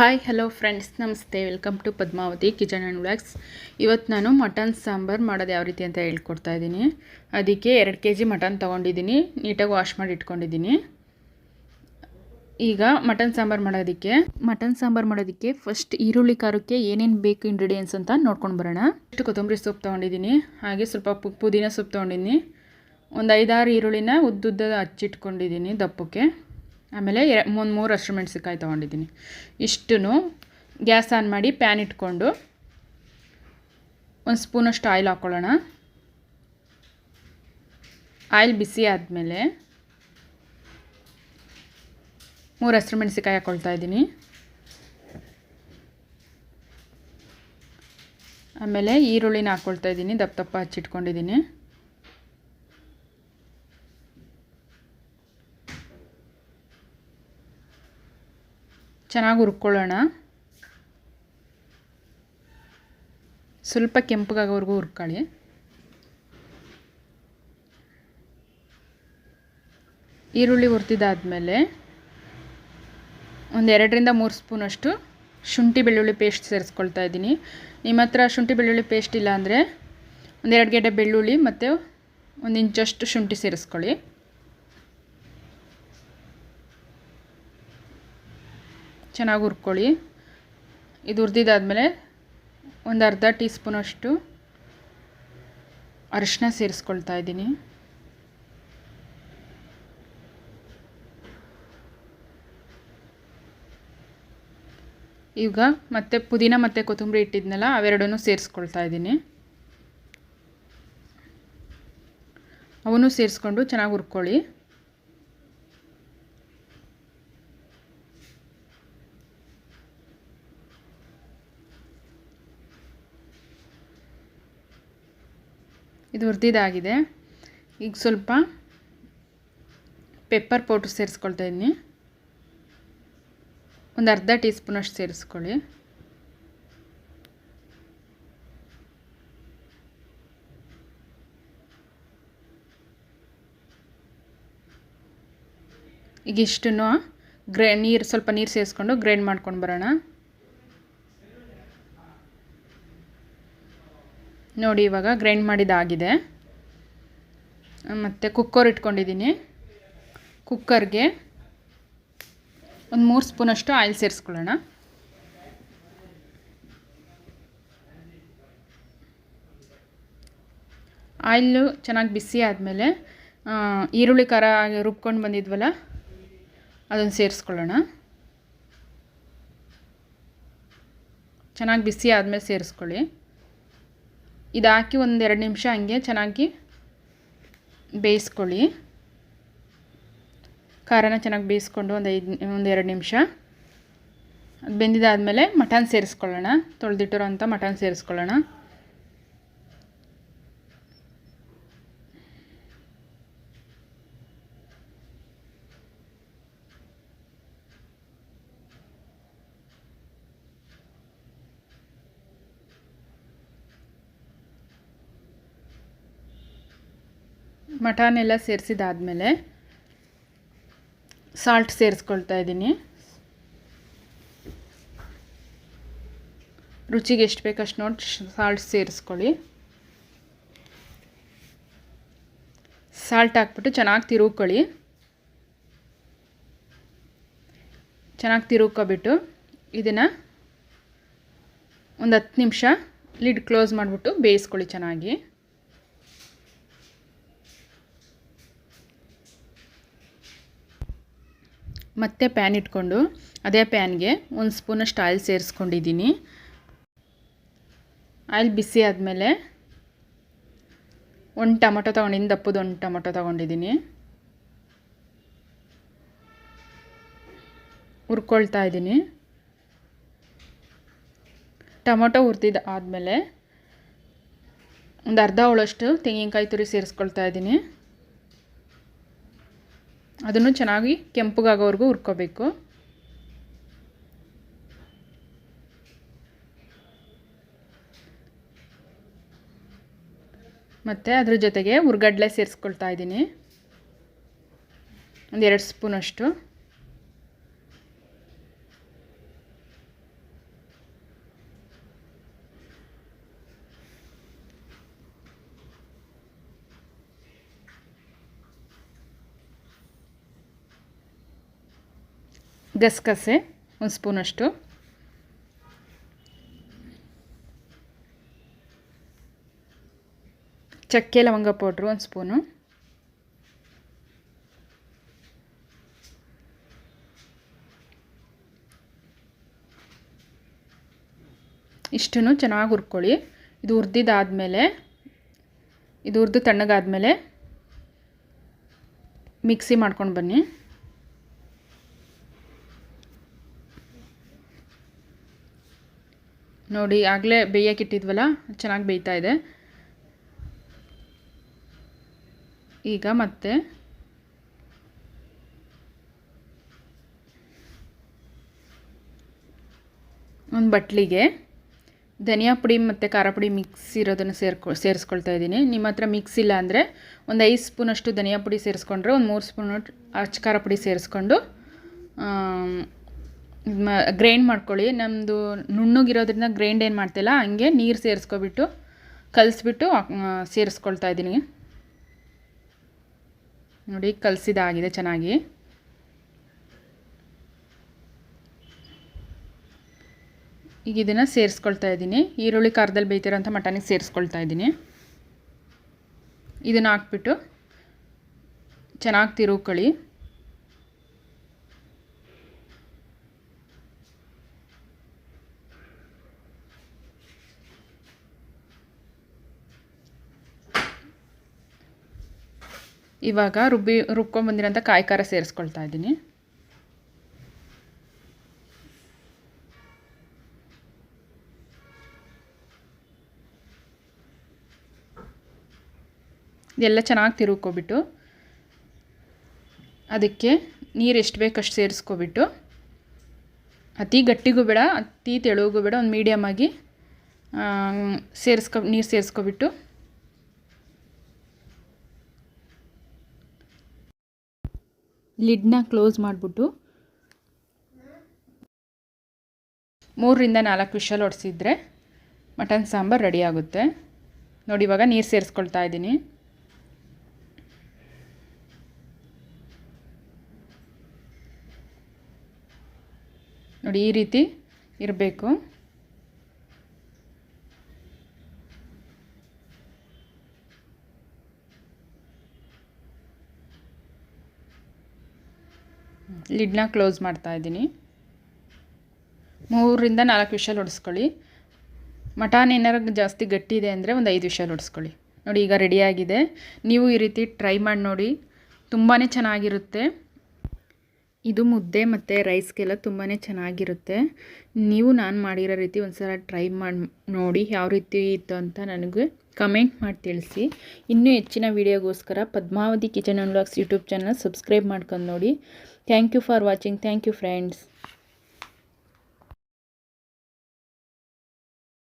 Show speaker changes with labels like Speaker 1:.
Speaker 1: Hi hello friends ನಮಸ್ತೆ. Welcome to Padmavathi kitchen and vlogs ಇವತ್ತು ನಾನು ಮಟನ್ ಸಾಂಬಾರು ಮಾಡೋದು ಯಾವ ರೀತಿ ಅಂತ ಹೇಳ್ಕೊಡ್ತಾ ಇದ್ದೀನಿ. ಅದಕ್ಕೆ ಎರಡು ಕೆ ಜಿ ಮಟನ್ ತೊಗೊಂಡಿದ್ದೀನಿ. ನೀಟಾಗಿ ವಾಶ್ ಮಾಡಿ ಇಟ್ಕೊಂಡಿದ್ದೀನಿ. ಈಗ ಮಟನ್ ಸಾಂಬಾರು ಮಾಡೋದಕ್ಕೆ ಮಟನ್ ಸಾಂಬಾರು ಮಾಡೋದಕ್ಕೆ ಫಸ್ಟ್ ಈರುಳ್ಳಿ ಖಾರಕ್ಕೆ ಏನೇನು ಬೇಕು ಇಂಗ್ರೀಡಿಯೆಂಟ್ಸ್ ಅಂತ ನೋಡ್ಕೊಂಡು ಬರೋಣ. ಇಷ್ಟು ಕೊತ್ತಂಬರಿ ಸೊಪ್ಪು ತೊಗೊಂಡಿದ್ದೀನಿ. ಹಾಗೆ ಸ್ವಲ್ಪ ಪುದೀನ ಸೊಪ್ಪು ತೊಗೊಂಡಿದ್ದೀನಿ. ಒಂದು ಐದಾರು ಈರುಳ್ಳಿನ ಉದ್ದುದ್ದ ಹಚ್ಚಿಟ್ಕೊಂಡಿದ್ದೀನಿ ದಪ್ಪಕ್ಕೆ. ಆಮೇಲೆ ಎರ ಒಂದು ಮೂರು ಹಸಿರು ಮೆಣಸಿನ್ಕಾಯಿ ತೊಗೊಂಡಿದ್ದೀನಿ. ಇಷ್ಟು ಗ್ಯಾಸ್ ಆನ್ ಮಾಡಿ ಪ್ಯಾನ್ ಇಟ್ಕೊಂಡು ಒಂದು ಸ್ಪೂನಷ್ಟು ಆಯಿಲ್ ಹಾಕ್ಕೊಳ್ಳೋಣ ಆಯಿಲ್ ಬಿಸಿ ಆದಮೇಲೆ ಮೂರು ಹಸಿರು ಮೆಣಸಿನ್ಕಾಯಿ ಹಾಕ್ಕೊಳ್ತಾ ಇದ್ದೀನಿ. ಆಮೇಲೆ ಈರುಳ್ಳಿನ ಹಾಕ್ಕೊಳ್ತಾ ಇದ್ದೀನಿ ದಪ್ಪ ದಪ್ಪ ಹಚ್ಚಿಟ್ಕೊಂಡಿದ್ದೀನಿ. ಚೆನ್ನಾಗಿ ಹುರ್ಕೊಳ್ಳೋಣ. ಸ್ವಲ್ಪ ಕೆಂಪಗಾಗೋವರೆಗೂ ಹುರ್ಕೊಳ್ಳಿ. ಈರುಳ್ಳಿ ಹುರ್ತಿದ್ದಾದಮೇಲೆ ಒಂದು ಎರಡರಿಂದ ಮೂರು ಸ್ಪೂನಷ್ಟು ಶುಂಠಿ ಬೆಳ್ಳುಳ್ಳಿ ಪೇಸ್ಟ್ ಸೇರಿಸ್ಕೊಳ್ತಾ ಇದ್ದೀನಿ. ನಿಮ್ಮ ಹತ್ರ ಶುಂಠಿ ಬೆಳ್ಳುಳ್ಳಿ ಪೇಸ್ಟ್ ಇಲ್ಲ ಅಂದರೆ ಒಂದೆರಡು ಗೆಡ್ಡೆ ಬೆಳ್ಳುಳ್ಳಿ ಮತ್ತು ಒಂದು ಇಂಚಷ್ಟು ಶುಂಠಿ ಸೇರಿಸ್ಕೊಳ್ಳಿ. ಚೆನ್ನಾಗಿ ಹುರ್ಕೊಳ್ಳಿ. ಇದು ಹುರಿದಿದ್ದಾದಮೇಲೆ ಒಂದು ಅರ್ಧ ಟೀ ಸ್ಪೂನಷ್ಟು ಅರಿಶಿನ ಸೇರಿಸ್ಕೊಳ್ತಾ ಇದ್ದೀನಿ. ಈಗ ಮತ್ತೆ ಪುದೀನ ಮತ್ತು ಕೊತ್ತಂಬರಿ ಇಟ್ಟಿದ್ನಲ್ಲ, ಅವೆರಡನ್ನೂ ಸೇರಿಸ್ಕೊಳ್ತಾ ಇದ್ದೀನಿ. ಅವನು ಸೇರಿಸ್ಕೊಂಡು ಚೆನ್ನಾಗಿ ಹುರ್ಕೊಳ್ಳಿ. ಇದು ಹುರಿದಿದ್ದಾಗಿದೆ ಈಗ ಸ್ವಲ್ಪ ಪೆಪ್ಪರ್ ಪೌಡ್ರ್ ಸೇರಿಸ್ಕೊಳ್ತಾ ಇದ್ದೀನಿ ಒಂದು ಅರ್ಧ ಟೀ ಸ್ಪೂನಷ್ಟು ಸೇರಿಸ್ಕೊಳ್ಳಿ. ಈಗ ಇಷ್ಟನ್ನು ಗ್ರೇ ನೀರು ಸ್ವಲ್ಪ ನೀರು ಸೇರಿಸ್ಕೊಂಡು ಗ್ರೈಂಡ್ ಮಾಡ್ಕೊಂಡು ಬರೋಣ. ನೋಡಿ ಇವಾಗ ಗ್ರೈಂಡ್ ಮಾಡಿದ್ದಾಗಿದೆ ಮತ್ತು ಕುಕ್ಕರ್ ಇಟ್ಕೊಂಡಿದ್ದೀನಿ ಕುಕ್ಕರ್ಗೆ ಒಂದು ಮೂರು ಸ್ಪೂನಷ್ಟು ಆಯಿಲ್ ಸೇರಿಸ್ಕೊಳ್ಳೋಣ. ಆಯಿಲು ಚೆನ್ನಾಗಿ ಬಿಸಿ ಆದಮೇಲೆ ಈರುಳ್ಳಿ ಖಾರ ರುಬ್ಕೊಂಡು ಬಂದಿದ್ವಲ್ಲ, ಅದನ್ನು ಸೇರಿಸ್ಕೊಳ್ಳೋಣ. ಚೆನ್ನಾಗಿ ಬಿಸಿ ಆದಮೇಲೆ ಸೇರಿಸ್ಕೊಳ್ಳಿ. ಇದು ಹಾಕಿ ಒಂದು ಎರಡು ನಿಮಿಷ ಹಂಗೆ ಚೆನ್ನಾಗಿ ಬೇಯಿಸ್ಕೊಳ್ಳಿ. ಖಾರನ ಚೆನ್ನಾಗಿ ಬೇಯಿಸ್ಕೊಂಡು ಒಂದು ಐದು ಒಂದು ಎರಡು ನಿಮಿಷ. ಅದು ಬೆಂದಿದ್ದಾದಮೇಲೆ ಮಟನ್ ಸೇರಿಸ್ಕೊಳ್ಳೋಣ. ತೊಳೆದಿಟ್ಟಿರೋ ಅಂಥ ಮಟನ್ ಸೇರಿಸ್ಕೊಳ್ಳೋಣ. ಮಟನ್ ಸೇರಿಸಿದಾದ್ಮೇಲೆ ಸಾಲ್ಟ್ ಸೇರಿಸ್ಕೊಳ್ತಾ ಇದ್ದೀನಿ. ರುಚಿಗೆ ಎಷ್ಟು ಬೇಕಷ್ಟು ನೋಡಿ ಸಾಲ್ಟ್ ಸೇರಿಸ್ಕೊಳ್ಳಿ. ಸಾಲ್ಟ್ ಹಾಕ್ಬಿಟ್ಟು ಚೆನ್ನಾಗಿ ತಿರುಗ್ಕೊಳ್ಳಿ ಚೆನ್ನಾಗಿ ತಿರುಗ್ಕೊಬಿಟ್ಟು ಇದನ್ನು ಒಂದು ಹತ್ತು ನಿಮಿಷ ಲಿಡ್ ಕ್ಲೋಸ್ ಮಾಡಿಬಿಟ್ಟು ಬೇಯಿಸ್ಕೊಳ್ಳಿ ಚೆನ್ನಾಗಿ. ಮತ್ತೆ ಪ್ಯಾನ್ ಇಟ್ಕೊಂಡು, ಅದೇ ಪ್ಯಾನ್ಗೆ ಒಂದು ಸ್ಪೂನಷ್ಟು ಆಯಿಲ್ ಸೇರಿಸ್ಕೊಂಡಿದ್ದೀನಿ ಆಯಿಲ್ ಬಿಸಿ ಆದಮೇಲೆ ಒಂದು ಟೊಮೊಟೊ ತೊಗೊಂಡಿನಿ ದಪ್ಪದ ಒಂದು ಟೊಮೊಟೊ ತೊಗೊಂಡಿದ್ದೀನಿ ಹುರ್ಕೊಳ್ತಾ ಇದ್ದೀನಿ ಟೊಮೊಟೊ ಹುರಿದಿದ್ದು ಆದಮೇಲೆ ಒಂದು ಅರ್ಧ ಹೋಳಷ್ಟು ತೆಂಗಿನಕಾಯಿ ತುರಿ ಸೇರಿಸ್ಕೊಳ್ತಾ ಇದ್ದೀನಿ ಅದನ್ನು ಚೆನ್ನಾಗಿ ಕೆಂಪಗಾಗೋವರೆಗೂ ಹುರ್ಕೋಬೇಕು. ಮತ್ತು ಅದ್ರ ಜೊತೆಗೆ ಹುರ್ಗಡ್ಲೆ ಸೇರಿಸ್ಕೊಳ್ತಾ ಇದ್ದೀನಿ. ಒಂದು ಎರಡು ಸ್ಪೂನಷ್ಟು. ಗಸಗಸೆ, ಒಂದು ಸ್ಪೂನಷ್ಟು. ಚಕ್ಕೆ ಲವಂಗ ಪೌಡ್ರು, ಒಂದು ಸ್ಪೂನು. ಇಷ್ಟನ್ನು ಚೆನ್ನಾಗಿ ಹುರ್ಕೊಳ್ಳಿ. ಇದು ಹುರಿದಿದ್ದಾದಮೇಲೆ, ಇದು ಹುರಿದು ತಣ್ಣಗಾದಮೇಲೆ, ಮಿಕ್ಸಿ ಮಾಡ್ಕೊಂಡು ಬನ್ನಿ. ನೋಡಿ, ಆಗಲೇ ಬೇಯಕ್ಕಿಟ್ಟಿದ್ವಲ್ಲ ಚೆನ್ನಾಗಿ ಬೇಯ್ತಾ ಇದೆ. ಈಗ ಮತ್ತೆ ಒಂದು ಬಟ್ಲಿಗೆ ಧನಿಯಾ ಪುಡಿ ಮತ್ತು ಖಾರ ಪುಡಿ ಮಿಕ್ಸ್ ಇರೋದನ್ನು ಸೇರ್ಕೊ, ಸೇರಿಸ್ಕೊಳ್ತಾ ಇದ್ದೀನಿ. ನಿಮ್ಮ ಹತ್ರ ಮಿಕ್ಸ್ ಇಲ್ಲ ಅಂದರೆ ಒಂದು ಐದು ಸ್ಪೂನಷ್ಟು ಧನಿಯಾ ಪುಡಿ ಸೇರಿಸ್ಕೊಂಡ್ರೆ ಒಂದು ಮೂರು ಸ್ಪೂನ್ ಅಚ್ಚ ಖಾರ ಪುಡಿ ಸೇರಿಸ್ಕೊಂಡು ಗ್ರೈಂಡ್ ಮಾಡ್ಕೊಳ್ಳಿ. ನಮ್ಮದು ನುಣ್ಣಗಿರೋದ್ರಿಂದ ಗ್ರೈಂಡ್ ಏನು ಮಾಡ್ತಿಲ್ಲ, ಹಂಗೆ ನೀರು ಸೇರಿಸ್ಕೊಬಿಟ್ಟು, ಕಲಿಸ್ಬಿಟ್ಟು ಸೇರಿಸ್ಕೊಳ್ತಾ ಇದ್ದೀನಿ. ನೋಡಿ, ಕಲಸಿದಾಗಿದೆ ಚೆನ್ನಾಗಿ. ಈಗ ಇದನ್ನು ಸೇರಿಸ್ಕೊಳ್ತಾ ಇದ್ದೀನಿ. ಈರುಳ್ಳಿ ಖಾರದಲ್ಲಿ ಬೇಯ್ತಿರೋಂಥ ಮಟನಿಗೆ ಸೇರಿಸ್ಕೊಳ್ತಾ ಇದ್ದೀನಿ. ಇದನ್ನು ಹಾಕ್ಬಿಟ್ಟು ಚೆನ್ನಾಗಿ ತಿರುಗ್ಕೊಳ್ಳಿ ಇವಾಗ ರುಬ್ಬಿ ರುಬ್ಕೊಂಬಂದಿರೋಂಥ ಕಾಯಿ ಸೇರಿಸ್ಕೊಳ್ತಾ ಇದ್ದೀನಿ. ಇದೆಲ್ಲ ಚೆನ್ನಾಗಿ ತಿರುಗ್ಕೊಬಿಟ್ಟು ಅದಕ್ಕೆ ನೀರು ಎಷ್ಟು ಬೇಕಷ್ಟು ಸೇರಿಸ್ಕೊಬಿಟ್ಟು ಅತಿ ಗಟ್ಟಿಗೂ ಬೇಡ, ಅತಿ ತೆಳುಗೂ ಬೇಡ, ಒಂದು ಮೀಡಿಯಮಾಗಿ ಸೇರಿಸ್ಕೊ, ನೀರು ಸೇರಿಸ್ಕೊಬಿಟ್ಟು ಲಿಡ್ನ ಕ್ಲೋಸ್ ಮಾಡಿಬಿಟ್ಟು ಮೂರರಿಂದ ನಾಲ್ಕು ವಿಷಲ್ ಹೊಡೆಸಿದ್ರೆ ಮಟನ್ ಸಾಂಬಾರು ರೆಡಿ ಆಗುತ್ತೆ. ನೋಡಿ, ಇವಾಗ ನೀರು ಸೇರಿಸ್ಕೊಳ್ತಾ ಇದ್ದೀನಿ. ನೋಡಿ, ಈ ರೀತಿ ಇರಬೇಕು. ಲಿಡ್ನ ಕ್ಲೋಸ್ ಮಾಡ್ತಾ ಇದ್ದೀನಿ. ಮೂರರಿಂದ ನಾಲ್ಕು ವಿಷಲ್ ಹೊಡೆಸ್ಕೊಳ್ಳಿ. ಮಟಾನ್ ಏನಾರು ಜಾಸ್ತಿ ಗಟ್ಟಿ ಇದೆ ಅಂದರೆ ಒಂದು ಐದು ವಿಷಲ್ ಹೊಡೆಸ್ಕೊಳ್ಳಿ. ನೋಡಿ, ಈಗ ರೆಡಿಯಾಗಿದೆ ನೀವು ಈ ರೀತಿ ಟ್ರೈ ಮಾಡಿ ನೋಡಿ. ತುಂಬಾ ಚೆನ್ನಾಗಿರುತ್ತೆ. ಇದು ಮುದ್ದೆ ಮತ್ತು ರೈಸ್ಗೆಲ್ಲ ತುಂಬಾ ಚೆನ್ನಾಗಿರುತ್ತೆ. ನೀವು ನಾನು ಮಾಡಿರೋ ರೀತಿ ಒಂದು ಸಲ ಟ್ರೈ ಮಾಡಿ ನೋಡಿ, ಯಾವ ರೀತಿ ಇತ್ತು ಅಂತ ನನಗೆ ಕಮೆಂಟ್ ಮಾಡಿ ತಿಳಿಸಿ ಇನ್ನೂ ಹೆಚ್ಚಿನ ವೀಡಿಯೋಗೋಸ್ಕರ Padmavati kitchen and vlogs YouTube channel subscribe ಮಾಡ್ಕೊಂಡು ನೋಡಿ thank you for watching thank you friends